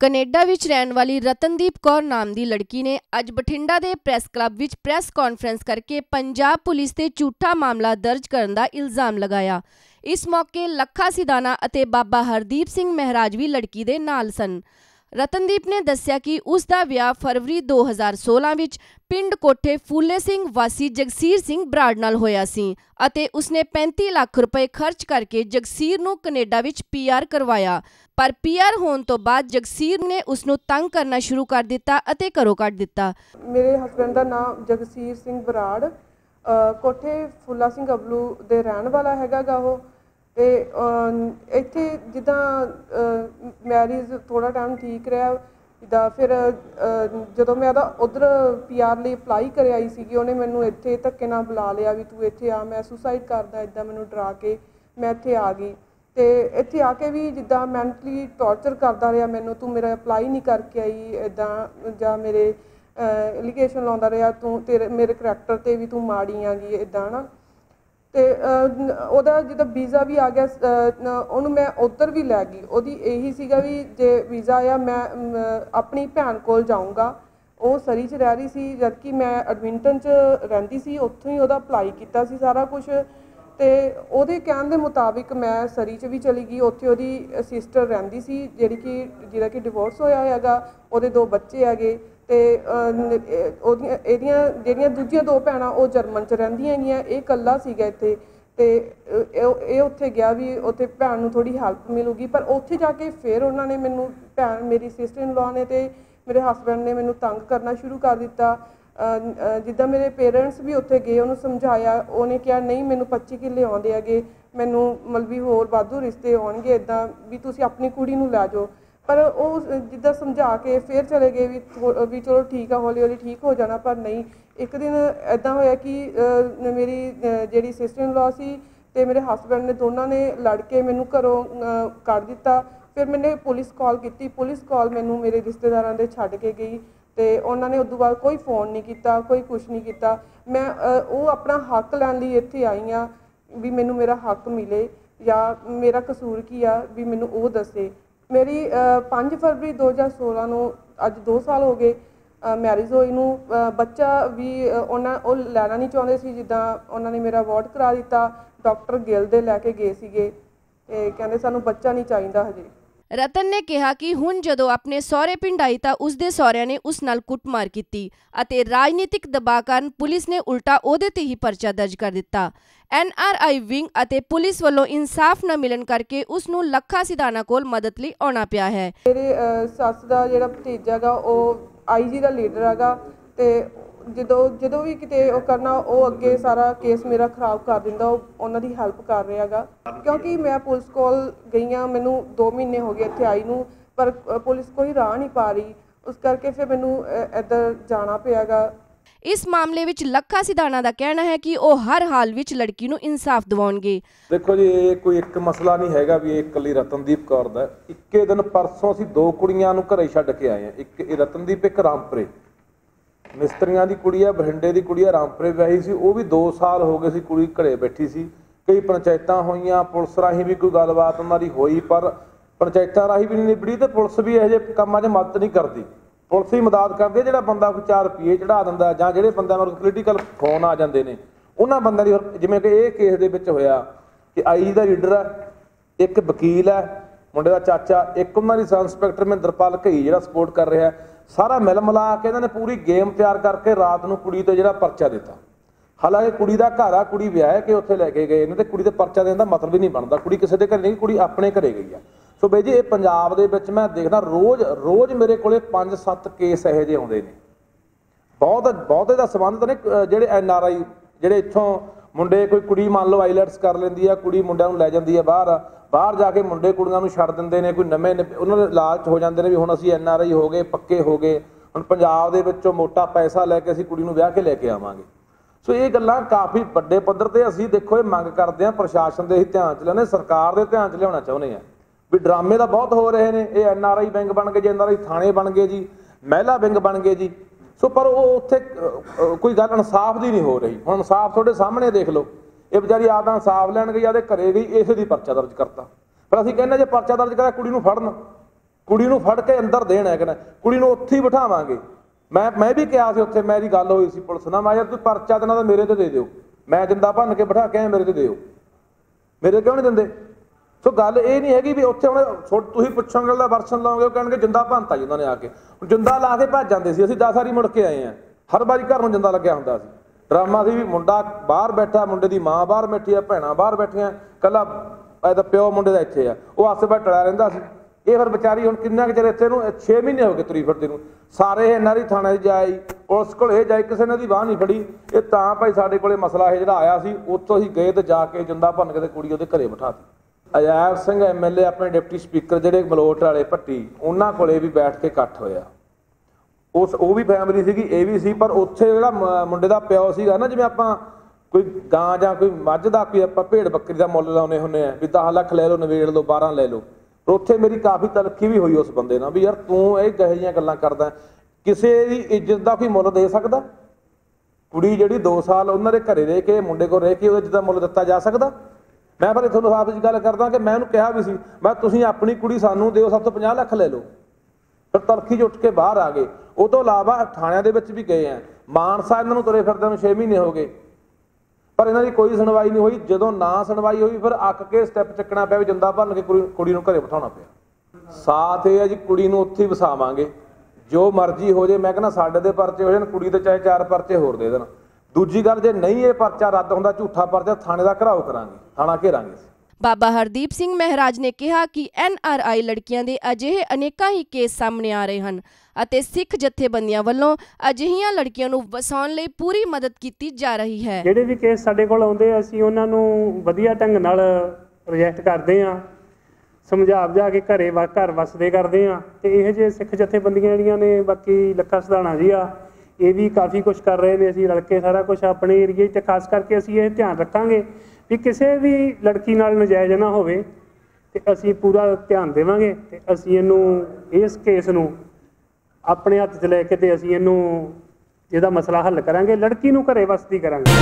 Canada ਵਿੱਚ ਰਹਿਣ ਵਾਲੀ ਰਤਨਦੀਪ ਕੌਰ ਨਾਮ ਦੀ ਲੜਕੀ ਨੇ ਅੱਜ ਬਠਿੰਡਾ ਦੇ ਪ੍ਰੈਸ ਕਲੱਬ ਵਿੱਚ ਪ੍ਰੈਸ ਕਾਨਫਰੰਸ ਕਰਕੇ ਪੰਜਾਬ ਪੁਲਿਸ ਤੇ ਝੂਠਾ ਮਾਮਲਾ ਦਰਜ ਕਰਨ ਦਾ ਇਲਜ਼ਾਮ ਲਗਾਇਆ। ਇਸ ਮੌਕੇ ਲੱਖਾ ਸਿਦਾਨਾ ਅਤੇ ਬਾਬਾ ਹਰਦੀਪ ਸਿੰਘ ਮਹਿਰਾਜ ਵੀ ਲੜਕੀ ਦੇ ਨਾਲ ਸਨ। ਰਤਨਦੀਪ ਨੇ ਦੱਸਿਆ ਕਿ ਉਸ ਦਾ ਵਿਆਹ ਫਰਵਰੀ 2016 ਵਿੱਚ ਪਿੰਡ ਕੋਠੇ ਫੂਲੇ ਸਿੰਘ ਵਾਸੀ ਜਗਸੀਰ ਸਿੰਘ ਬਰਾੜ ਨਾਲ ਹੋਇਆ ਸੀ ਅਤੇ ਉਸਨੇ 35 ਲੱਖ ਰੁਪਏ ਖਰਚ ਕਰਕੇ ਜਗਸੀਰ ਨੂੰ ਕੈਨੇਡਾ ਵਿੱਚ ਪੀਆਰ ਕਰਵਾਇਆ। ਪਰ ਪੀਆਰ ਹੋਣ ਤੋਂ ਬਾਅਦ ਜਗਸੀਰ ਨੇ ਉਸ ਨੂੰ ਤੰਗ ਕਰਨਾ ਸ਼ੁਰੂ ਕਰ ਦਿੱਤਾ ਅਤੇ ਘਰੋਂ ਕੱਢ ਦਿੱਤਾ। ਮੇਰੇ ਹਸਬੰਡ ਦਾ ਨਾਮ ਜਗਸੀਰ ਸਿੰਘ ਬਰਾੜ ਕੋਠੇ ਫੂਲਾ ਸਿੰਘ ਅਬਲੂ ਦੇ ਰਹਿਣ ਵਾਲਾ ਹੈਗਾ ਗਾ ਉਹ। ਤੇ ਇੱਥੇ ਜਿੱਦਾਂ ਮੈਰਿਜ ਥੋੜਾ ਟਾਈਮ ਠੀਕ ਰਿਹਾ, ਜਿੱਦਾਂ ਫਿਰ ਜਦੋਂ ਮੈਂ ਉਹਦਾ ਉਧਰ ਪੀਆਰ ਲਈ ਅਪਲਾਈ ਕਰ ਆਈ ਸੀਗੀ, ਉਹਨੇ ਮੈਨੂੰ ਇੱਥੇ ਧੱਕੇ ਨਾਲ ਬੁਲਾ ਲਿਆ ਵੀ ਤੂੰ ਇੱਥੇ ਆ, ਮੈਂ ਸੁਸਾਈਡ ਕਰਦਾ ਇਦਾਂ ਮੈਨੂੰ ਡਰਾ ਕੇ ਮੈਂ ਇੱਥੇ ਆ ਗਈ। ਤੇ ਇੱਥੇ ਆ ਕੇ ਵੀ ਜਿੱਦਾਂ ਮੈਂਟਲੀ ਟੌਰਚਰ ਕਰਦਾ ਰਿਹਾ ਮੈਨੂੰ, ਤੂੰ ਮੇਰਾ ਅਪਲਾਈ ਨਹੀਂ ਕਰਕੇ ਆਈ ਇਦਾਂ ਜਾਂ ਮੇਰੇ ਐਲੀਗੇਸ਼ਨ ਲਾਉਂਦਾ ਰਿਹਾ, ਤੂੰ ਤੇਰੇ, ਮੇਰੇ ਕਰੈਕਟਰ ਤੇ ਵੀ ਤੂੰ ਮਾੜੀ ਆਂਗੀ ਇਦਾਂ ਨਾ ਤੇ ਉਹਦਾ ਜਦੋਂ ਵੀਜ਼ਾ ਵੀ ਆ ਗਿਆ ਉਹਨੂੰ ਮੈਂ ਉੱਧਰ ਵੀ ਲੈ ਗਈ। ਉਹਦੀ ਇਹੀ ਸੀਗਾ ਵੀ ਜੇ ਵੀਜ਼ਾ ਆਇਆ, ਮੈਂ ਆਪਣੀ ਭੈਣ ਕੋਲ ਜਾਊਂਗਾ। ਉਹ ਸਰੀ 'ਚ ਰਹਿ ਰਹੀ ਸੀ, ਜਦਕਿ ਮੈਂ ਐਡਮਿੰਟਨ 'ਚ ਰਹਿੰਦੀ ਸੀ, ਉੱਥੋਂ ਹੀ ਉਹਦਾ ਅਪਲਾਈ ਕੀਤਾ ਸੀ ਸਾਰਾ ਕੁਝ ਤੇ ਉਹਦੇ ਕਹਿਣ ਦੇ ਮੁਤਾਬਿਕ ਮੈਂ ਸਰੀ 'ਚ ਵੀ ਚਲੀ ਗਈ। ਉੱਥੇ ਉਹਦੀ ਸਿਸਟਰ ਰਹਿੰਦੀ ਸੀ, ਜਿਹੜੀ ਕਿ, ਜਿਹਦਾ ਕਿ ਡਿਵੋਰਸ ਹੋਇਆ ਹੈਗਾ, ਉਹਦੇ ਦੋ ਬੱਚੇ ਹੈਗੇ। ਤੇ ਉਹਦੀਆਂ, ਇਹਦੀਆਂ ਜਿਹੜੀਆਂ ਦੂਜੀਆਂ ਦੋ ਭੈਣਾਂ ਉਹ ਜਰਮਨ 'ਚ ਰਹਿੰਦੀਆਂ ਹੈਗੀਆਂ, ਇਹ ਇਕੱਲਾ ਸੀਗਾ ਇੱਥੇ ਤੇ ਇਹ ਉੱਥੇ ਗਿਆ ਵੀ ਉੱਥੇ ਭੈਣ ਨੂੰ ਥੋੜੀ ਹੈਲਪ ਮਿਲੂਗੀ, ਪਰ ਉੱਥੇ ਜਾ ਕੇ ਫਿਰ ਉਹਨਾਂ ਨੇ ਮੈਨੂੰ ਭੈਣ, ਮੇਰੀ ਸਿਸਟਰ ਇਨ ਲਾਅ ਨੇ ਤੇ ਮੇਰੇ ਹਸਬੰਡ ਨੇ ਮੈਨੂੰ ਤੰਗ ਕਰਨਾ ਸ਼ੁਰੂ ਕਰ ਦਿੱਤਾ। ਜਿੱਦਾਂ ਮੇਰੇ ਪੇਰੈਂਟਸ ਵੀ ਉੱਥੇ ਗਏ, ਉਹਨੂੰ ਸਮਝਾਇਆ, ਉਹਨੇ ਕਿਹਾ, ਨਹੀਂ, ਮੈਨੂੰ 25 ਕਿੱਲੇ ਆਉਂਦੇ ਹੈਗੇ, ਮੈਨੂੰ ਮਲਬੀ ਹੋਰ ਵਾਧੂ ਰਿਸ਼ਤੇ ਆਉਣਗੇ ਇਦਾਂ ਵੀ ਤੁਸੀਂ ਆਪਣੀ ਕੁੜੀ ਨੂੰ ਲੈ ਜਾਓ। ਪਰ ਉਹ ਜਿੱਦਾਂ ਸਮਝਾ ਕੇ ਫੇਰ ਚਲੇ ਗਏ ਵੀ ਵੀ ਚਲੋ ਠੀਕ ਆ ਹੌਲੀ ਹੌਲੀ ਠੀਕ ਹੋ ਜਾਣਾ, ਪਰ ਨਹੀਂ। ਇੱਕ ਦਿਨ ਐਦਾਂ ਹੋਇਆ ਕਿ ਮੇਰੀ ਜਿਹੜੀ ਸਿਸਟਰ ਇਨ ਲਾਅ ਸੀ ਤੇ ਮੇਰੇ ਹਸਬੰਡ ਨੇ ਦੋਨਾਂ ਨੇ ਲੜ ਕੇ ਮੈਨੂੰ ਘਰੋਂ ਕੱਢ ਦਿੱਤਾ। ਫਿਰ ਮੈਨੇ ਪੁਲਿਸ ਕਾਲ ਕੀਤੀ। ਪੁਲਿਸ ਕਾਲ ਮੈਨੂੰ ਮੇਰੇ ਰਿਸ਼ਤੇਦਾਰਾਂ ਦੇ ਛੱਡ ਕੇ ਗਈ ਤੇ ਉਹਨਾਂ ਨੇ ਉਦੋਂ ਬਾਅਦ ਕੋਈ ਫੋਨ ਨਹੀਂ ਕੀਤਾ, ਕੋਈ ਕੁਝ ਨਹੀਂ ਕੀਤਾ। ਮੈਂ ਉਹ ਆਪਣਾ ਹੱਕ ਲੈਣ ਲਈ ਇੱਥੇ ਆਈ ਆ ਵੀ ਮੈਨੂੰ ਮੇਰਾ ਹੱਕ ਮਿਲੇ ਜਾਂ ਮੇਰਾ ਕਸੂਰ ਕੀ ਆ ਵੀ ਮੈਨੂੰ ਉਹ ਦੱਸੇ। ਮੇਰੀ ਅਹ, 5 ਫਰਵਰੀ 2016 ਨੂੰ ਅੱਜ 2 ਸਾਲ ਹੋ ਗਏ ਮੈਰਿਜ ਹੋਈ ਨੂੰ ਬੱਚਾ ਵੀ ਉਹਨਾਂ ਉਹ ਲੈਣਾ ਨਹੀਂ ਚਾਹੁੰਦੇ ਸੀ ਜਿੱਦਾਂ ਉਹਨਾਂ ਨੇ ਮੇਰਾ ਅਵਾਰਡ ਕਰਾ ਦਿੱਤਾ ਡਾਕਟਰ ਗਿੱਲ ਦੇ ਲੈ ਕੇ ਗਏ ਸੀਗੇ ਤੇ ਕਹਿੰਦੇ ਸਾਨੂੰ ਬੱਚਾ ਨਹੀਂ ਚਾਹੀਦਾ ਹਜੇ। ਰਤਨ ਨੇ ਕਿਹਾ ਕਿ ਹੁਣ ਜਦੋਂ ਆਪਣੇ ਸਹੁਰੇ ਪਿੰਡ ਆਈ ਤਾਂ ਉਸ ਦੇ ਸਹੁਰਿਆਂ ਨੇ ਉਸ ਨਾਲ ਕੁੱਟਮਾਰ ਕੀਤੀ ਅਤੇ ਰਾਜਨੀਤਿਕ ਦਬਾਅ ਕਾਰਨ ਪੁਲਿਸ ਨੇ ਉਲਟਾ ਉਹਦੇ ਤੇ ਹੀ ਪਰਚਾ ਦਰਜ ਕਰ ਦਿੱਤਾ। ਐਨਆਰਆਈ ਵਿੰਗ ਅਤੇ ਪੁਲਿਸ ਵੱਲੋਂ ਇਨਸਾਫ ਨਾ ਮਿਲਣ ਕਰਕੇ ਉਸ ਨੂੰ ਲੱਖਾ ਸਿਧਾਨਾ ਕੋਲ ਮਦਦ ਲਈ ਆਉਣਾ ਪਿਆ ਹੈ। ਮੇਰੇ ਸੱਸ ਦਾ ਜਿਹੜਾ ਭਤੀਜਾ ਹੈਗਾ, ਉਹ ਆਈਜੀ ਦਾ ਲੀਡਰ ਹੈਗਾ ਤੇ ਜਦੋਂ ਜਦੋਂ ਵੀ ਕਿਤੇ ਉਹ ਕਰਨਾ ਉਹ ਅੱਗੇ ਸਾਰਾ ਕੇਸ ਮੇਰਾ ਖਰਾਬ ਕਰ ਦਿੰਦਾ ਉਹ ਉਹਨਾਂ ਦੀ ਹੈਲਪ ਕਰ ਰਿਹਾ ਹੈਗਾ ਕਿਉਂਕਿ ਮੈਂ ਪੁਲਿਸ ਕੋਲ ਗਈ ਹਾਂ ਮੈਨੂੰ 2 ਮਹੀਨੇ ਹੋ ਗਏ ਇੱਥੇ ਆਈ ਨੂੰ ਪਰ ਪੁਲਿਸ ਕੋਈ ਰਾਹ ਨਹੀਂ ਪਾ ਰਹੀ। ਉਸ ਕਰਕੇ ਫਿਰ ਮੈਨੂੰ ਇੱਧਰ ਜਾਣਾ ਪਿਆਗਾ ਇਸ ਮਾਮਲੇ ਵਿੱਚ ਲੱਖਾ ਸਿਧਾਨਾ ਦਾ ਕਹਿਣਾ ਹੈ ਕਿ ਉਹ ਹਰ ਹਾਲ ਵਿੱਚ ਲੜਕੀ ਨੂੰ ਇਨਸਾਫ ਦਿਵਾਉਣਗੇ। ਦੇਖੋ ਜੀ ਇਹ ਕੋਈ ਇੱਕ ਮਸਲਾ ਨਹੀਂ ਹੈਗਾ ਵੀ ਇਹ ਇਕੱਲੀ ਰਤਨਦੀਪ ਕੌਰ ਦਾ। ਇੱਕੇ ਦਿਨ ਪਰਸੋਂ ਅਸੀਂ ਦੋ ਕੁੜੀਆਂ ਨੂੰ ਘਰੇ ਛੱਡ ਕੇ ਆਏ ਆ। ਇੱਕ ਇਹ ਰਤਨਦੀਪ ਇੱਕ ਰਾਮਪੁਰੇ ਮਿਸਤਰੀਆਂ ਦੀ ਕੁੜੀ ਆ, ਬਠਿੰਡੇ ਦੀ ਕੁੜੀ ਆ, ਰਾਮਪੁਰੇ ਵਿਆਹੀ ਸੀ, ਉਹ ਵੀ 2 ਸਾਲ ਹੋ ਗਏ ਸੀ ਕੁੜੀ ਘਰੇ ਬੈਠੀ ਸੀ। ਕਈ ਪੰਚਾਇਤਾਂ ਹੋਈਆਂ, ਪੁਲਿਸ ਰਾਹੀਂ ਵੀ ਕੋਈ ਗੱਲਬਾਤ ਉਹਨਾਂ ਦੀ ਹੋਈ, ਪਰ ਪੰਚਾਇਤਾਂ ਰਾਹੀਂ ਵੀ ਨਹੀਂ ਨਿਬੜੀ ਤੇ ਪੁਲਿਸ ਵੀ ਇਹੋ ਜਿਹੇ ਕੰਮਾਂ 'ਚ ਮਦਦ ਨਹੀਂ ਕਰਦੀ। ਪੁਲਿਸ ਹੀ ਮਦਦ ਕਰਦੀ ਹੈ ਜਿਹੜਾ ਬੰਦਾ ਕੋਈ 4 ਰੁਪਏ ਚੜਾ ਦਿੰਦਾ ਜਾਂ ਜਿਹੜੇ ਬੰਦਿਆਂ ਨੂੰ ਪੋਲੀਟੀਕਲ ਫੋਨ ਆ ਜਾਂਦੇ ਨੇ, ਉਹਨਾਂ ਬੰਦਿਆਂ ਦੀ ਜਿਵੇਂ ਕਿ ਇਹ ਕੇਸ ਦੇ ਵਿੱਚ ਹੋਇਆ ਕਿ ਆਈ ਦਾ ਲੀਡਰ ਹੈ ਇੱਕ ਵਕੀਲ ਹੈ ਮੁੰਡੇ ਦਾ ਚਾਚਾ, ਇੱਕ ਉਹਨਾਂ ਦੀ ਸਬ ਇੰਸਪੈਕਟਰ ਮਹਿੰਦਰਪਾਲ ਘਈ ਜਿਹੜਾ ਸਪੋਰਟ ਕਰ ਰਿਹਾ। ਸਾਰਾ ਮਿਲ ਮਿਲਾ ਕੇ ਇਹਨਾਂ ਨੇ ਪੂਰੀ ਗੇਮ ਤਿਆਰ ਕਰਕੇ ਰਾਤ ਨੂੰ ਕੁੜੀ ਤੇ ਜਿਹੜਾ ਪਰਚਾ ਦਿੱਤਾ। ਹਾਲਾਂਕਿ ਕੁੜੀ ਦਾ ਘਰ ਆ, ਕੁੜੀ ਵਿਆਹ ਕੇ ਉੱਥੇ ਲੈ ਕੇ ਗਏ ਨੇ ਤੇ ਕੁੜੀ ਤੇ ਪਰਚਾ ਦੇਣ ਦਾ ਮਤਲਬ ਹੀ ਨਹੀਂ ਬਣਦਾ। ਕੁੜੀ ਕਿਸੇ ਦੇ ਘਰ ਨਹੀਂ, ਕੁੜੀ ਆਪਣੇ ਘਰੇ ਗਈ ਆ। ਸੋ ਬਈ ਜੀ, ਇਹ ਪੰਜਾਬ ਦੇ ਵਿੱਚ ਮੈਂ ਦੇਖਦਾ ਰੋਜ਼ ਰੋਜ਼ ਮੇਰੇ ਕੋਲੇ 5-7 ਕੇਸ ਇਹੋ ਜਿਹੇ ਆਉਂਦੇ ਨੇ। ਬਹੁਤ, ਬਹੁਤੇ ਦਾ ਸੰਬੰਧ ਨੇ ਜਿਹੜੇ ਐਨ ਆਰ ਆਈ, ਜਿਹੜੇ ਇੱਥੋਂ ਮੁੰਡੇ ਕੋਈ ਕੁੜੀ ਮੰਨ ਲਓ ਆਈਲੈਟਸ ਕਰ ਲੈਂਦੀ ਆ, ਕੁੜੀ ਮੁੰਡਿਆਂ ਨੂੰ ਲੈ ਜਾਂਦੀ ਆ ਬਾਹਰ ਬਾਹਰ ਜਾ ਕੇ ਮੁੰਡੇ ਕੁੜੀਆਂ ਨੂੰ ਛੱਡ ਦਿੰਦੇ ਨੇ, ਕੋਈ ਨਵੇਂ ਨਵੇਂ- ਉਹਨਾਂ ਦੇ ਲਾਲਚ ਹੋ ਜਾਂਦੇ ਨੇ ਵੀ ਹੁਣ ਅਸੀਂ ਐਨ ਆਰ ਆਈ ਹੋ ਗਏ, ਪੱਕੇ ਹੋ ਗਏ, ਹੁਣ ਪੰਜਾਬ ਦੇ ਵਿੱਚੋਂ ਮੋਟਾ ਪੈਸਾ ਲੈ ਕੇ ਅਸੀਂ ਕੁੜੀ ਨੂੰ ਵਿਆਹ ਕੇ ਲੈ ਕੇ ਆਵਾਂਗੇ। ਸੋ ਇਹ ਗੱਲਾਂ ਕਾਫੀ ਵੱਡੇ ਪੱਧਰ ਤੇ ਅਸੀਂ ਦੇਖੋ ਇਹ ਮੰਗ ਕਰਦੇ ਹਾਂ ਪ੍ਰਸ਼ਾਸਨ ਦੇ ਹੀ ਧਿਆਨ ਚ ਲਿਆਉਣੇ ਸਰਕਾਰ ਦੇ ਧਿਆਨ ਚ ਲਿਆਉਣਾ ਚਾਹੁੰਦੇ ਆ। ਵੀ ਡਰਾਮੇ ਤਾਂ ਬਹੁਤ ਹੋ ਰਹੇ ਨੇ, ਇਹ ਐਨ ਆਰ ਆਈ ਬੈਂਕ ਬਣ ਗਏ ਜੀ, ਐਨ ਆਰ ਆਈ ਥਾਣੇ ਬਣ ਗਏ ਜੀ, ਮਹਿਲਾ ਬੈਂਕ ਬਣ ਗਏ ਜੀ। ਸੋ ਪਰ ਉਹ ਉੱਥੇ ਕੋਈ ਗੱਲ ਇਨਸਾਫ ਦੀ ਨਹੀਂ ਹੋ ਰਹੀ। ਹੁਣ ਇਨਸਾਫ ਤੁਹਾਡੇ ਸਾਹਮਣੇ ਦੇਖ ਲਓ। ਇਹ ਵਿਚਾਰੀ ਆਪਦਾ ਇਨਸਾਫ ਲੈਣ ਗਈ ਆਦੇ ਘਰੇ ਗਈ, ਇਸੇ ਦੀ ਪਰਚਾ ਦਰਜ ਕਰਤਾ। ਪਰ ਅਸੀਂ ਕਹਿੰਦੇ ਜੇ ਪਰਚਾ ਦਰਜ ਕਰਾ ਕੁੜੀ ਨੂੰ ਫੜਨ। ਕੁੜੀ ਨੂੰ ਫੜ ਕੇ ਅੰਦਰ ਦੇਣ ਹੈ ਕਹਿੰਦਾ ਕੁੜੀ ਨੂੰ ਉੱਥੇ ਹੀ ਬਿਠਾਵਾਂਗੇ। ਮੈਂ ਮੈਂ ਵੀ ਕਿਹਾ ਸੀ ਉੱਥੇ, ਮੇਰੀ ਗੱਲ ਹੋਈ ਸੀ ਪੁਲਿਸ ਨਾਲ। ਮੈਂ ਯਾਰ ਤੂੰ ਪਰਚਾ ਦੇਣਾ ਤਾਂ ਮੇਰੇ ਤੇ ਦੇ ਦਿਓ। ਮੈਂ ਜਿੰਦਾ ਭੰਨ ਕੇ ਬਿਠਾ ਕੇ ਮੇਰੇ ਤੇ ਦਿਓ। ਮੇਰੇ ਕਿਉਂ ਨਹੀਂ ਦਿੰਦੇ? ਸੋ ਗੱਲ ਇਹ ਨਹੀਂ ਹੈਗੀ ਵੀ ਉੱਥੇ ਹੁਣ ਥੋ- ਤੁਸੀਂ ਪੁੱਛੋਗੇ ਉਹਦਾ ਵਰਸ਼ਨ ਲਾਓਗੇ, ਉਹ ਕਹਿਣਗੇ ਜਿੰਦਾ ਭੰਨਤਾ ਜੀ ਉਹਨਾਂ ਨੇ ਆ ਕੇ। ਜਿੰਦਾ ਲਾ ਕੇ ਭੱਜ ਜਾਂਦੇ ਸੀ, ਅਸੀਂ 10 ਵਾਰੀ ਮੁੜ ਕੇ ਆਏ ਆ ਹਰ ਵਾਰੀ ਘਰ ਨੂੰ ਜਿੰਦਾ ਲੱਗਿਆ ਹੁੰਦਾ ਸੀ। ਡਰਾਮਾ ਸੀ ਵੀ ਮੁੰਡਾ ਬਾਹਰ ਬੈਠਾ, ਮੁੰਡੇ ਦੀ ਮਾਂ ਬਾਹਰ ਬੈਠੀ ਆ, ਭੈਣਾਂ ਬਾਹਰ ਬੈਠੀਆਂ, ਕੱਲਾ ਇਹਦਾ ਪਿਓ ਮੁੰਡੇ ਦਾ ਇੱਥੇ ਆ। ਉਹ ਆਸੇ ਪਾਸੇ ਟਲਿਆ ਰਹਿੰਦਾ ਸੀ। ਇਹ ਫਿਰ ਵਿਚਾਰੀ ਹੁਣ ਕਿੰਨਾ ਕੁ ਚਿਰ ਇੱਥੇ ਨੂੰ 6 ਮਹੀਨੇ ਹੋ ਗਏ ਤੁਰੀ ਫਿਰਦੀ ਨੂੰ। ਸਾਰੇ ਇਹ ਨਾਰੀ ਥਾਣੇ 'ਚ ਜਾਈ ਪੁਲਿਸ ਕੋਲ ਇਹ ਜਾਈ, ਕਿਸੇ ਨੇ ਦੀ ਬਾਹ ਨਹੀਂ ਫੜੀ। ਇਹ ਤਾਂ ਭਾਈ ਸਾਡੇ ਕੋਲੇ ਮਸਲਾ ਇਹ ਜਿਹੜਾ ਆਇਆ ਸੀ, ਉੱਥੋਂ ਅਸੀਂ ਗਏ ਤੇ ਜਾ ਕੇ ਜਿੰਦਾ ਭੰਨ ਕੇ ਤੇ ਕੁੜੀ ਉਹਦੇ ਘਰੇ ਬਿਠਾਤੀ ਅਜਾਇਬ ਸਿੰਘ ਐਮਐਲਏ ਆਪਣੇ ਡਿਪਟੀ ਸਪੀਕਰ ਜਿਹੜੇ ਮਲੋਟ ਵਾਲੇ ਭੱਟੀ, ਉਹਨਾਂ ਕੋਲੇ ਵੀ ਬੈਠ ਕੇ ਇਕੱਠ ਹੋਇਆ। ਉਸ, ਉਹ ਵੀ ਫੈਮਿਲੀ ਸੀਗੀ, ਇਹ ਵੀ ਸੀ, ਪਰ ਉੱਥੇ ਜਿਹੜਾ ਮ- ਮੁੰਡੇ ਦਾ ਪਿਓ ਸੀਗਾ ਨਾ, ਜਿਵੇਂ ਆਪਾਂ ਕੋਈ ਗਾਂ ਜਾਂ ਕੋਈ ਮੱਝ ਦਾ ਕੋਈ ਆਪਾਂ ਭੇਡ ਬੱਕਰੀ ਦਾ ਮੁੱਲ ਲਾਉਨੇ ਹੁੰਨੇ ਆ ਵੀ 10 ਲੱਖ ਲੈ ਲਓ, ਨਵੇੜ ਲਓ 12 ਲੈ ਲਓ। ਪਰ ਉੱਥੇ ਮੇਰੀ ਕਾਫੀ ਤਲਖੀ ਵੀ ਹੋਈ ਉਸ ਬੰਦੇ ਨਾਲ, ਵੀ ਯਾਰ ਤੂੰ ਇਹ ਜਿਹੇ ਜਿਹੀਆਂ ਗੱਲਾਂ ਕਰਦਾ ਕਿਸੇ ਦੀ ਇੱਜ਼ਤ ਦਾ ਕੋਈ ਮੁੱਲ ਦੇ ਸਕਦਾ? ਕੁੜੀ ਜਿਹੜੀ 2 ਸਾਲ ਉਹਨਾਂ ਦੇ ਘਰੇ ਰਹਿ ਕੇ, ਮੁੰਡੇ ਕੋਲ ਰਹਿ ਕੇ ਉਹਦਾ ਜਿੱਦਾਂ ਮੁੱਲ ਦਿੱਤਾ ਜਾ ਸਕਦਾ? ਮੈਂ ਫਿਰ ਤੁਹਾਨੂੰ ਸਾਫ਼ ਜੀ ਗੱਲ ਕਰਦਾ ਕਿ ਮੈਂ ਉਹਨੂੰ ਕਿਹਾ ਵੀ ਸੀ, ਮੈਂ ਤੁਸੀਂ ਆਪਣੀ ਕੁੜੀ ਸਾਨੂੰ ਦਿਓ, ਸਭ ਤੋਂ 50 ਲੱਖ ਲੈ ਲਓ। ਫਿਰ ਤਲਖੀ 'ਚ ਉੱਠ ਕੇ ਬਾਹਰ ਆ ਗਏ। ਉਹ ਤੋਂ ਇਲਾਵਾ ਥਾਣਿਆਂ ਦੇ ਵਿੱਚ ਵੀ ਗਏ ਆ ਮਾਨਸਾ ਇਹਨਾਂ ਨੂੰ ਤੁਰੇ ਫਿਰਦੇ ਨੂੰ 6 ਮਹੀਨੇ ਹੋ ਗਏ। ਪਰ ਇਹਨਾਂ ਦੀ ਕੋਈ ਸੁਣਵਾਈ ਨਹੀਂ ਹੋਈ। ਜਦੋਂ ਨਾ ਸੁਣਵਾਈ ਹੋਈ, ਫਿਰ ਅੱਕ ਕੇ ਸਟੈਪ ਚੱਕਣਾ ਪਿਆ ਵੀ ਜੰਦਾ ਭੰਨ ਕੇ ਕੁੜੀ ਕੁੜੀ ਨੂੰ ਘਰੇ ਬਿਠਾਉਣਾ ਪਿਆ। ਸਾਥ ਇਹ ਹੈ ਜੀ, ਕੁੜੀ ਨੂੰ ਉੱਥੇ ਹੀ ਵਸਾਵਾਂਗੇ। ਜੋ ਮਰਜ਼ੀ ਹੋ ਜੇ, ਮੈਂ ਕਹਿੰਦਾ ਸਾਡੇ ਦੇ ਪਰਚੇ ਹੋ ਜਾਣ, ਕੁੜੀ ਦੇ ਚਾਹੇ ਚਾਰ ਪਰਚੇ ਹੋਰ ਦੇ ਦੇਣ। ਦੂਜੀ ਗੱਲ ਜੇ ਨਹੀਂ ਇਹ ਪਰਚਾ ਰੱਦ ਹੁੰਦਾ ਝੂਠਾ ਪਰਚਾ ਥਾਣੇ ਦਾ ਘਰਾਓ ਕਰਾਂਗੇ ਥਾਣਾ ਘੇਰਾਂਗੇ ਬਾਬਾ ਹਰਦੀਪ ਸਿੰਘ ਮਹਿਰਾਜ ਨੇ ਕਿਹਾ ਕਿ ਐਨ ਆਰ ਆਈ ਲੜਕੀਆਂ ਦੇ ਅਜਿਹੇ ਅਨੇਕਾਂ ਹੀ ਕੇਸ ਸਾਹਮਣੇ ਆ ਰਹੇ ਹਨ ਅਤੇ ਸਿੱਖ ਜਥੇਬੰਦੀਆਂ ਵੱਲੋਂ ਅਜਿਹੀਆਂ ਲੜਕੀਆਂ ਨੂੰ ਵਸਾਉਣ ਲਈ ਪੂਰੀ ਮਦਦ ਕੀਤੀ ਜਾ ਰਹੀ ਹੈ। ਜਿਹੜੇ ਵੀ ਕੇਸ ਸਾਡੇ ਕੋਲ ਆਉਂਦੇ ਆ, ਅਸੀਂ ਉਹਨਾਂ ਨੂੰ ਵਧੀਆ ਢੰਗ ਨਾਲ ਰਿਜੈਕਟ ਕਰਦੇ ਆ ਸਮਝਾ ਬੁਝਾ ਕੇ ਘਰੇ ਵਾ ਘਰ ਵਸਦੇ ਕਰਦੇ ਆ ਤੇ ਇਹ ਜੇ ਸਿੱਖ ਜਥੇਬੰਦੀਆਂ ਜਿਹੜੀਆਂ ਨੇ ਬਾਕੀ ਲੱਖਾ ਸਧਾਣਾ ਜੀ ਆ ਇਹ ਵੀ ਕਾਫੀ ਕੁਝ ਕਰ ਰਹੇ ਨੇ ਅਸੀਂ ਰਲ ਕੇ ਸਾਰਾ ਕੁਝ ਆਪਣੇ ਏਰੀਏ 'ਚ ਤੇ ਖਾਸ ਕਰਕੇ ਅਸੀਂ ਇਹ ਧਿਆਨ ਰੱਖਾਂਗੇ ਵੀ ਕਿਸੇ ਵੀ ਲੜਕੀ ਨਾਲ ਨਜਾਇਜ਼ ਨਾ ਹੋਵੇ ਤੇ ਅਸੀਂ ਪੂਰਾ ਧਿਆਨ ਦੇਵਾਂਗੇ ਤੇ ਅਸੀਂ ਇਹਨੂੰ ਇਸ ਕੇਸ ਨੂੰ ਆਪਣੇ ਹੱਥ 'ਚ ਲੈ ਕੇ ਤੇ ਅਸੀਂ ਇਹਨੂੰ, ਇਹਦਾ ਮਸਲਾ ਹੱਲ ਕਰਾਂਗੇ, ਲੜਕੀ ਨੂੰ ਘਰੇ ਵਸਦੀ ਕਰਾਂਗੇ।